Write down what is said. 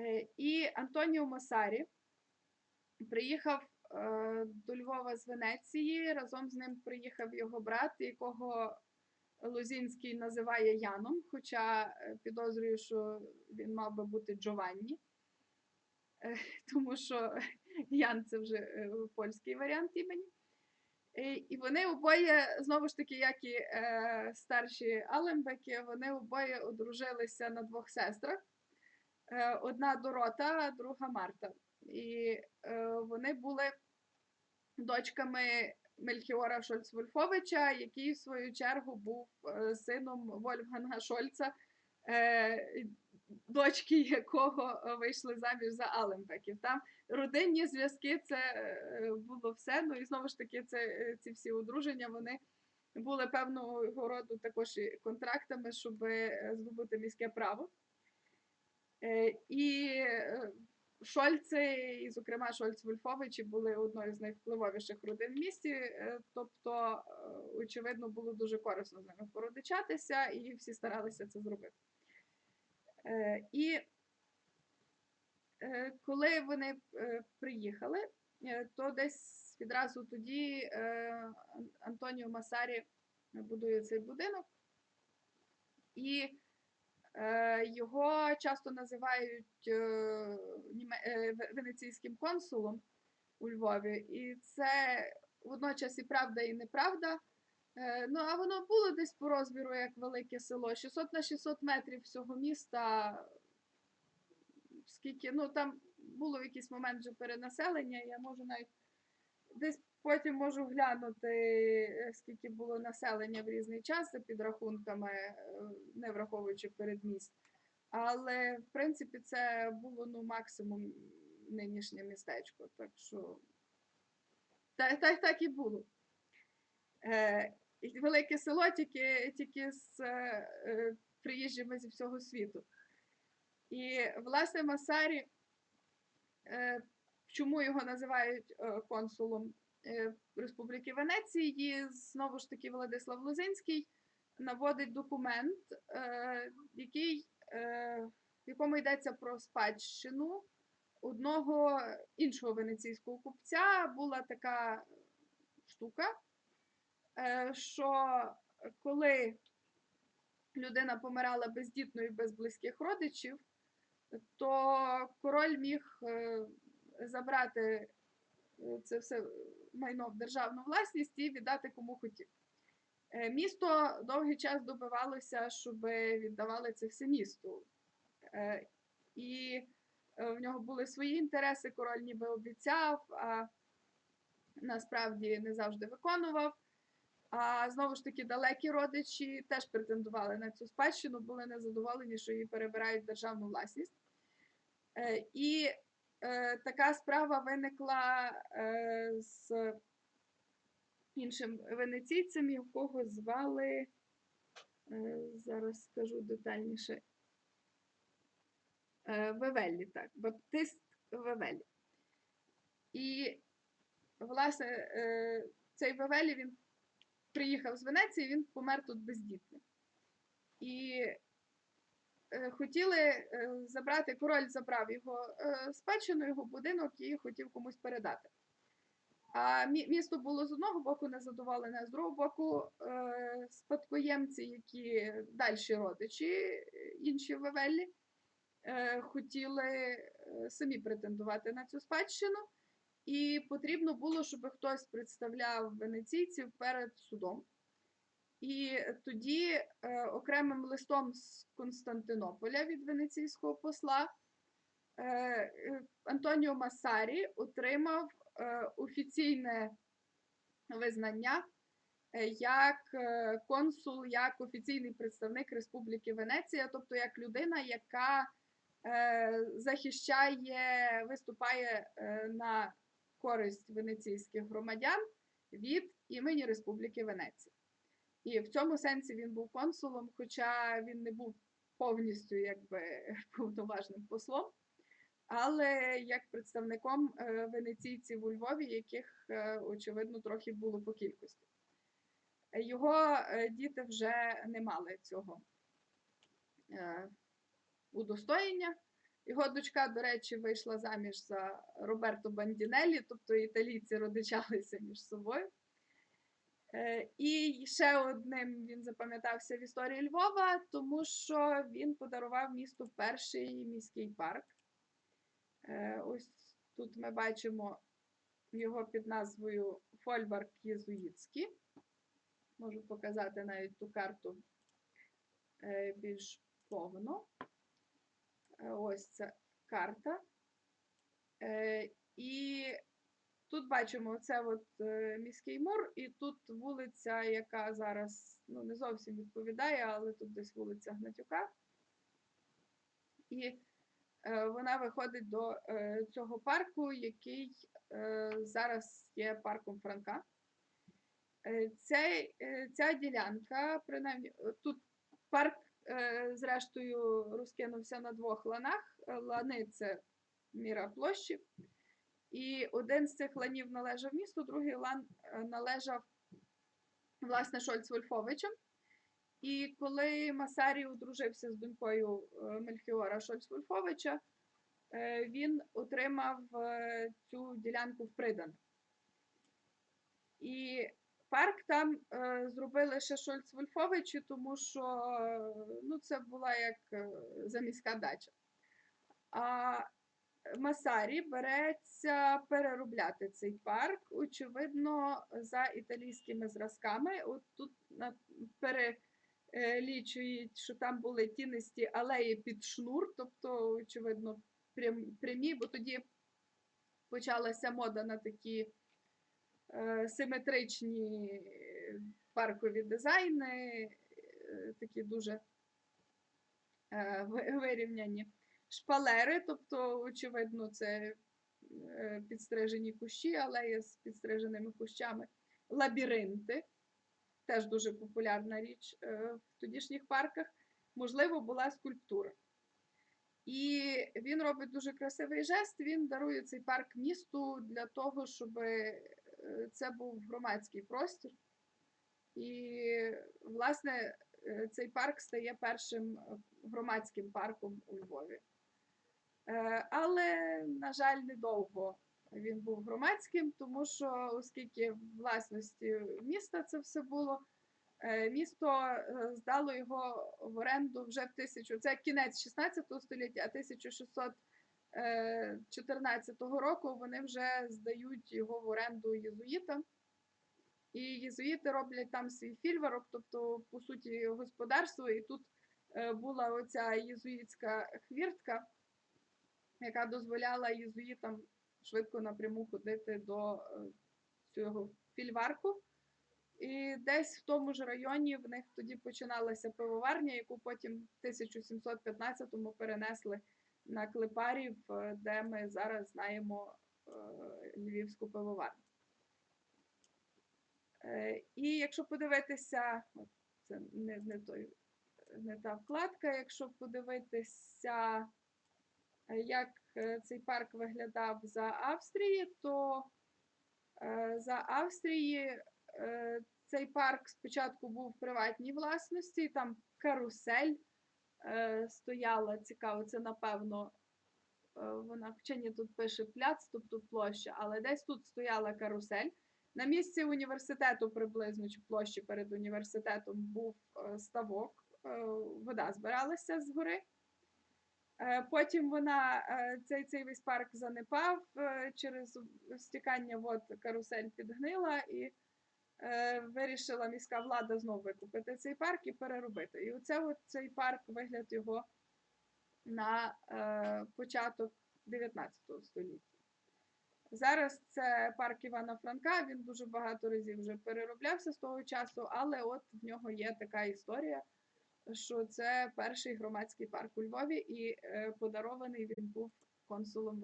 Е, І Антоніо Масарі приїхав е, до Львова з Венеції. Разом з ним приїхав його брат, якого Лозінський називає Яном, хоча е, підозрюю, що він мав би бути Джованні, тому що Ян це вже польський варіант імені. І вони обоє, знову ж таки, як і старші Алембеки, вони обоє одружилися на двох сестрах. Е, одна Дорота, друга Марта. І е, вони були дочками Мельхіора Шольц-Вольфовича, який, в свою чергу, був е, сином Вольфганга Шольца, дочки якого вийшли заміж за Алембеків. Там родинні зв'язки це було все. Ну і знову ж таки, це, ці всі одруження вони були певного роду також і контрактами, щоб здобути міське право. Е, І е, Шольци, і, зокрема, Шольц-Вольфовичі були одною з найвпливовіших родин в місті. е, Тобто, очевидно, було дуже корисно з ними породичатися, і всі старалися це зробити. І коли вони приїхали, то десь відразу тоді Антоніо Масарі будує цей будинок. І Його часто називають е, е, ве- венеційським консулом у Львові, і це водночас і правда, і неправда. Е, Ну, а воно було десь по розміру як велике село. 600 на 600 метрів всього міста. Скільки, ну там було в якийсь момент вже перенаселення, я можу навіть десь потім можу глянути, е, скільки було населення в різний час за підрахунками, е, не враховуючи передмість. Але в принципі це було ну максимум нинішнє містечко. Так що так, так, так і було. Е, велике село тільки, тільки з приїжджими зі всього світу. І власне Масарі, чому його називають консулом Республіки Венеції, знову ж таки Владислав Лозинський наводить документ, е, який, е, в якому йдеться про спадщину одного іншого венеційського купця. Була така штука, е, що коли людина помирала бездітною і без близьких родичів, то король міг е, забрати е, це все майно в державну власність і віддати кому хотів. Е, Місто довгий час добивалося, щоб віддавали це все місту. Е, І е, в нього були свої інтереси, король ніби обіцяв, а насправді не завжди виконував. А знову ж таки, далекі родичі теж претендували на цю спадщину, були незадоволені, що її перебирають державну власність. І така справа виникла е, з іншим венеційцем, якого звали, е, зараз скажу детальніше. Е, Вевеллі, так, Баптист Вевеллі. І, власне, е, цей Вевеллі він приїхав з Венеції, він помер тут бездітним. І е, хотіли е, забрати, король забрав його е, спадщину, його будинок і хотів комусь передати. А місто було з одного боку незадоволене, з другого боку е, спадкоємці, які дальші родичі, е, інші Вевеллі, е, хотіли е, самі претендувати на цю спадщину. І потрібно було, щоб хтось представляв венеційців перед судом. І тоді е, окремим листом з Константинополя від венеційського посла е, е, Антоніо Масарі отримав офіційне визнання як консул, як офіційний представник Республіки Венеція, тобто як людина, яка е, захищає, виступає на користь венеційських громадян від імені Республіки Венеція. І в цьому сенсі він був консулом, хоча він не був повністю якби повноважним послом, але як представником е, венеційців у Львові, яких, е, очевидно, трохи було по кількості. Його е, діти вже не мали цього удостоєння. Його дочка, до речі, вийшла заміж за Роберто Бандінеллі, тобто італійці родичалися між собою. Е, І ще одним він запам'ятався в історії Львова, тому що він подарував місту перший міський парк. Е, Ось тут ми бачимо його під назвою Фольварк Єзуїтський. Можу показати навіть ту карту е, більш повно. Ось це карта. І тут бачимо це от е, міський мур, і тут вулиця, яка зараз ну, не зовсім відповідає, але тут десь вулиця Гнатюка. І е, вона виходить до е, цього парку, який зараз є парком Франка. Е, ця ділянка, принаймні, тут парк, зрештою, розкинувся на двох ланах. Лани це міра площі. І один з цих ланів належав місту, другий лан е, належав власне Шольц-Вольфовичем. І коли Масарій одружився з донькою е, Мельхіора Шольц-Вольфовича, е, він отримав цю ділянку в придане. І парк там зробили ще Шольц-Вольфовичі, тому що ну, це була як заміська дача. А Масарі береться переробляти цей парк, очевидно, за італійськими зразками. От тут перелічують, що там були тінисті алеї під шнур, тобто, очевидно, прямі, бо тоді почалася мода на такі е, симетричні е, паркові дизайни, е, такі дуже вирівняні шпалери, тобто, очевидно, це е, підстрижені кущі, алеї з підстриженими кущами, лабіринти, теж дуже популярна річ е, в тодішніх парках, можливо, була скульптура. І він робить дуже красивий жест. Він дарує цей парк місту для того, щоб е, це був громадський простір. І, власне, цей парк стає першим громадським парком у Львові. Е, Але, на жаль, недовго він був громадським, тому що, оскільки власності міста це все було, е, місто е, здало його в оренду вже в тисячу. Це кінець 16 століття, а 1614 року вони вже здають його в оренду єзуїтам. І єзуїти роблять там свій фільварок, тобто, по суті, господарство. І тут була оця єзуїтська хвіртка, яка дозволяла єзуїтам швидко напряму ходити до е, цього фільварку. І десь в тому ж районі в них тоді починалася пивоварня, яку потім в 1715-му перенесли на Клепарів, де ми зараз знаємо е, Львівську пивоварню. Е, І якщо подивитися, це не, не, той, не та вкладка, якщо подивитися, як е, цей парк виглядав за Австрії, то е, за Австрії е, цей парк спочатку був в приватній власності, там карусель е, стояла, цікаво, це напевно. е, Вона в чині тут пише пляц, тобто площа, але десь тут стояла карусель. На місці університету приблизно чи площі перед університетом був е, ставок, е, вода збиралася з гори. Е, Потім вона е, цей, цей весь парк занепав е, через стікання вод карусель підгнила і е, вирішила міська влада знову викупити цей парк і переробити. І оце от цей парк, вигляд його на е, початок 19 століття. Зараз це парк Івана Франка. Він дуже багато разів вже перероблявся з того часу, але от в нього є така історія, що це перший громадський парк у Львові, і е, подарований він був консулом